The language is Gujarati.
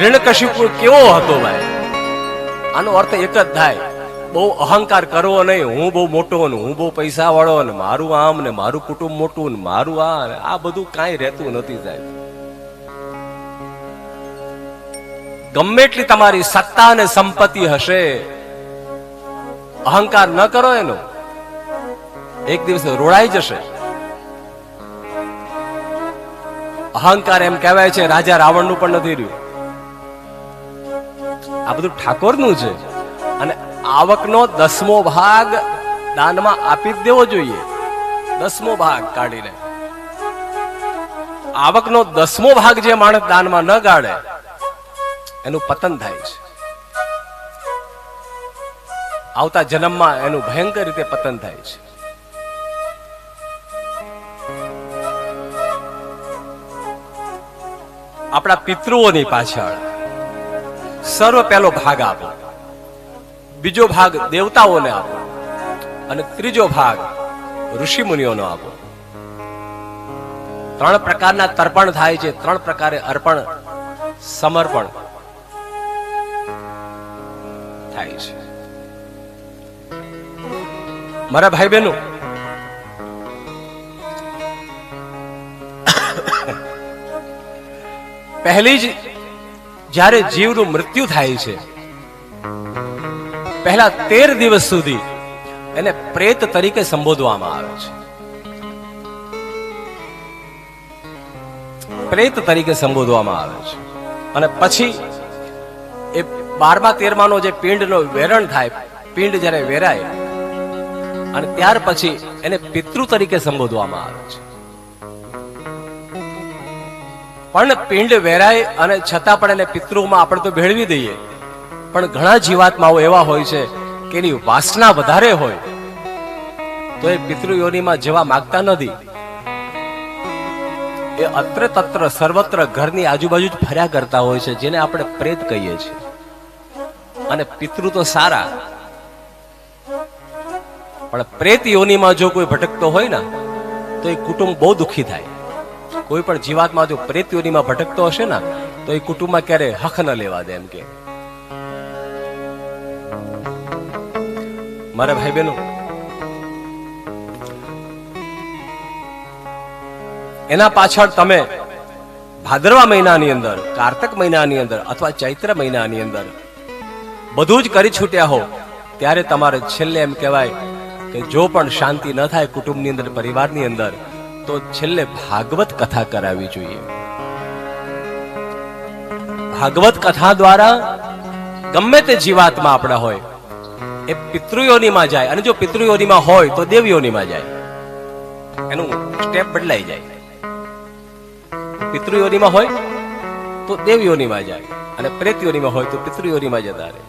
હિરણ્યકશિપુ કેવો હતો ભાઈ? આનો અર્થ એક જ થાય. બહુ અહંકાર કરવો નહીં. હું બહુ મોટો ને હું બહુ પૈસા વાળો ને મારું આમ ને મારું કુટુંબ મોટું ને મારું આ આ બધું કાંઈ રહેતું નથી સાહેબ. ગમે એટલી તમારી સત્તા અને સંપત્તિ હશે, અહંકાર ન કરો એનો. એક દિવસ રોડાઈ જશે. અહંકાર એમ કહેવાય છે, રાજા રાવણનું પણ નથી રહ્યું. આ બધું ઠાકોરનું છે. અને આવકનો દસમો ભાગ દાનમાં આપી દેવો જોઈએ. દસમો ભાગ કાઢીને. આવકનો દસમો ભાગ જે માણસ દાનમાં ન ગાળે, એનું પતન થાય છે. આવતા જન્મમાં એનું ભયંકર રીતે પતન થાય છે. આપણા પિતૃઓની પાછળ સર્વ પહેલો ભાગ આપો. બીજો ભાગ દેવતાઓને આપો. અને ત્રીજો ભાગ ઋષિ મુનિઓનો આપો. ત્રણ પ્રકારના તર્પણ થાય છે. ત્રણ પ્રકારે અર્પણ, સમર્પણ થાય છે. મારા ભાઈ બહેનો પહેલી જ જ્યારે જીવનું મૃત્યુ થાય છે. પહેલા તેર દિવસ સુધી એને પ્રેત તરીકે સંબોધવામાં આવે છે. પ્રેત તરીકે સંબોધવામાં આવે છે. અને પછી એ બારમા, તેરમાનો જે પિંડનો વેરણ થાય, પિંડ જ્યારે વેરાય, અને ત્યાર પછી એને પિતૃ તરીકે સંબોધવામાં આવે છે. પણ પિંડ વેરાય અને છતાં પણ એને પિતૃમાં આપણે તો ભેળવી દઈએ. પણ ઘણા જીવાત્માઓ એવા હોય છે કે એની વાસના વધારે હોય. તો એ પિતૃયોનીમાં જવા માંગતા નથી. એ અત્ર તત્ર સર્વત્ર ઘરની આજુબાજુ જ ફર્યા કરતા હોય છે, જેને આપણે પ્રેત કહીએ છીએ. અને પિતૃ તો સારા. પણ પ્રેત યોનીમાં જો કોઈ ભટકતો હોય ને, તો એ કુટુંબ બહુ દુઃખી થાય. કોઈ પણ જીવાતમાં જો પ્રેત ભટકતો હશે ને, તો એ કુટુંબમાં ક્યારે હક ન લેવા દે એમ કે. મારા ભાઈ બહેનો એના પાછળ તમે ભાદરવા મહિનાની અંદર, કારતક મહિનાની અંદર અથવા ચૈત્ર મહિનાની અંદર બધું જ કરી છૂટ્યા હો, ત્યારે તમારે છેલ્લે એમ કહેવાય કે જો પણ શાંતિ ન થાય કુટુંબની અંદર, પરિવારની અંદર તો છેલ્લે ભાગવત કથા કરાવવી જોઈએ. ભાગવત કથા દ્વારા ગમે તે જીવાતમાં આપણા હોય, એ પિતૃયોનીમાં જાય, અને જો પિતૃયોનીમાં હોય તો દેવયોનીમાં જાય. એનું સ્ટેપ બદલાઈ જાય. પિતૃયોનીમાં હોય તો દેવયોનીમાં જાય, અને પ્રેતયોનીમાં હોય તો પિતૃયોનીમાં જતા રહે.